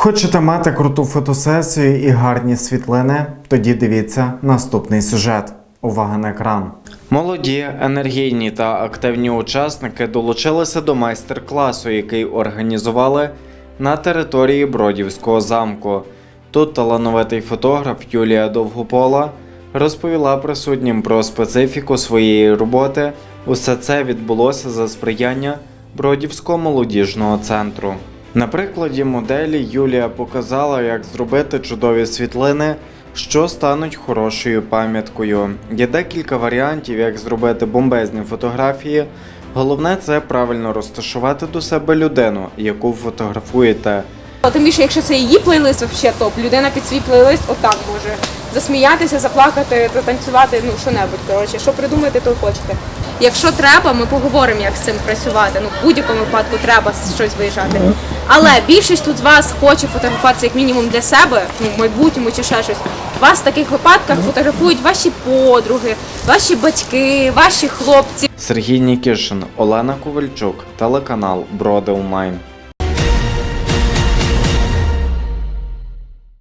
Хочете мати круту фотосесію і гарні світлини? Тоді дивіться наступний сюжет. Увага на екран. Молоді, енергійні та активні учасники долучилися до майстер-класу, який організували на території Бродівського замку. Тут талановитий фотограф Юлія Довгопола розповіла присутнім про специфіку своєї роботи. Усе це відбулося за сприяння Бродівського молодіжного центру. На прикладі моделі Юлія показала, як зробити чудові світлини, що стануть хорошою пам'яткою. Є декілька варіантів, як зробити бомбезні фотографії. Головне це правильно розташувати до себе людину, яку фотографуєте. Тим більше, якщо це її плейлист, взагалі топ, людина під свій плейлист отак може засміятися, заплакати, затанцювати, ну що-небудь. Коротше, що придумаєте, то хочете. Якщо треба, ми поговоримо, як з цим працювати. Ну, в будь-якому випадку треба щось виїжджати. Але більшість тут з вас хоче фотографуватися як мінімум для себе, ну, в майбутньому чи ще щось. Вас в таких випадках фотографують ваші подруги, ваші батьки, ваші хлопці. Сергій Нікішин, Олена Ковальчук, телеканал Броди Онлайн.